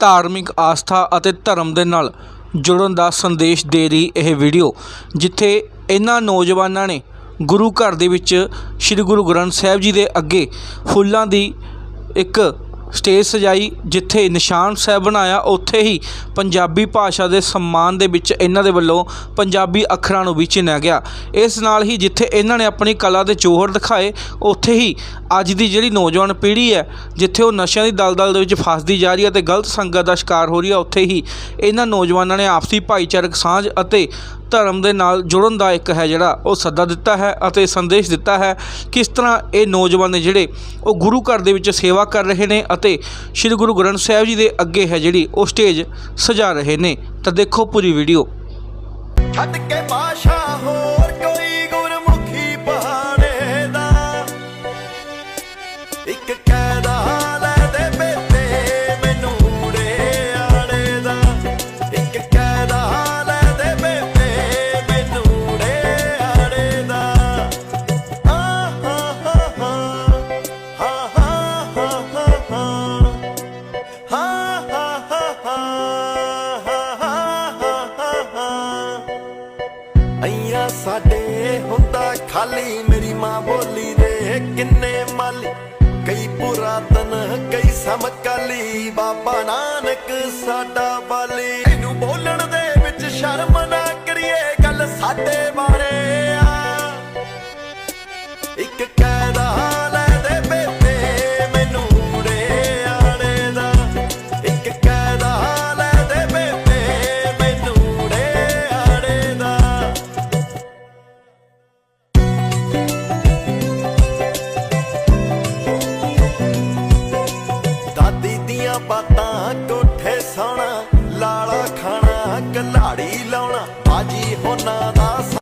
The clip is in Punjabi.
ਧਾਰਮਿਕ ਆਸਥਾ ਅਤੇ ਧਰਮ ਦੇ ਨਾਲ ਜੁੜਨ ਦਾ ਸੰਦੇਸ਼ ਦੇ ਰਹੀ ਇਹ ਵੀਡੀਓ, ਜਿੱਥੇ ਇਹਨਾਂ ਨੌਜਵਾਨਾਂ ਨੇ ਗੁਰੂ ਘਰ ਦੇ ਵਿੱਚ ਸ੍ਰੀ ਗੁਰੂ ਗ੍ਰੰਥ ਸਾਹਿਬ ਜੀ ਦੇ ਅੱਗੇ ਫੁੱਲਾਂ ਦੀ ਇੱਕ ਸਟੇਜ ਸਜਾਈ ਜਿੱਥੇ ਨਿਸ਼ਾਨ ਸਾਹਿਬ ਬਣਾਇਆ, ਉੱਥੇ ਹੀ ਪੰਜਾਬੀ ਭਾਸ਼ਾ ਦੇ ਸਨਮਾਨ ਦੇ ਵਿੱਚ ਇਹਨਾਂ ਦੇ ਵੱਲੋਂ ਪੰਜਾਬੀ ਅੱਖਰਾਂ ਨੂੰ ਵੀ ਚਿਣਿਆ ਗਿਆ। ਇਸ ਨਾਲ ਹੀ ਜਿੱਥੇ ਇਹਨਾਂ ਨੇ ਆਪਣੀ ਕਲਾ ਦੇ ਜੋਹਰ ਦਿਖਾਏ, ਉੱਥੇ ਹੀ ਅੱਜ ਦੀ ਜਿਹੜੀ ਨੌਜਵਾਨ ਪੀੜ੍ਹੀ ਹੈ, ਜਿੱਥੇ ਉਹ ਨਸ਼ਿਆਂ ਦੀ ਦਲਦਲ ਦੇ ਵਿੱਚ ਫਸਦੀ ਜਾ ਰਹੀ ਹੈ ਤੇ ਗਲਤ ਸੰਗਤ ਦਾ ਸ਼ਿਕਾਰ ਹੋ ਰਹੀ ਹੈ, ਉੱਥੇ ਹੀ ਇਹਨਾਂ ਨੌਜਵਾਨਾਂ ਨੇ ਆਪਸੀ ਭਾਈਚਾਰਕ ਸਾਂਝ ਅਤੇ ਧਰਮ ਦੇ ਨਾਲ ਜੁੜਨ ਦਾ ਇੱਕ ਹੈ ਜਿਹੜਾ ਉਹ ਸੱਦਾ ਦਿੱਤਾ ਹੈ ਅਤੇ ਸੰਦੇਸ਼ ਦਿੱਤਾ ਹੈ ਕਿਸ ਤਰ੍ਹਾਂ ਇਹ ਨੌਜਵਾਨ ਨੇ ਜਿਹੜੇ ਉਹ ਗੁਰੂ ਘਰ ਦੇ ਵਿੱਚ ਸੇਵਾ ਕਰ ਰਹੇ ਨੇ ਅਤੇ ਸ੍ਰੀ ਗੁਰੂ ਗ੍ਰੰਥ ਸਾਹਿਬ ਜੀ ਦੇ ਅੱਗੇ ਹੈ ਜਿਹੜੀ ਉਹ ਸਟੇਜ ਸਜਾ ਰਹੇ ਨੇ। ਤਾਂ ਦੇਖੋ ਪੂਰੀ ਵੀਡੀਓ। ਛੱਡ ਕੇ ਬਾਸ਼ਾ ਹੋਰ ਅਈਆਂ ਸਾਡੇ ਹੁੰਦਾ ਖਾਲੀ, ਮੇਰੀ ਮਾਂ ਬੋਲੀ ਦੇ ਕਿੰਨੇ ਮਾਲੀ। ਕਈ ਪੁਰਾਤਨ, ਕਈ ਸਮਕਾਲੀ, ਬਾਬਾ ਨਾਨਕ ਸਾਡਾ ਬਾਲੀ ਇਹਨੂੰ ਬੋਲਣ ਦੇ ਵਿੱਚ ਸ਼ਰਮ ਨਾ ਕਰੀਏ, ਗੱਲ ਸਾਡੇ ਬਾਰੇ। ਦੀਆਂ ਬਾਤਾਂ ਕੋਠੇ ਸੌਣਾ ਲਾਲਾ ਖਾਣਾ ਕਲਾੜੀ ਲਾਉਣਾ ਬਾਜੀ ਹੋਣਾ ਦਾ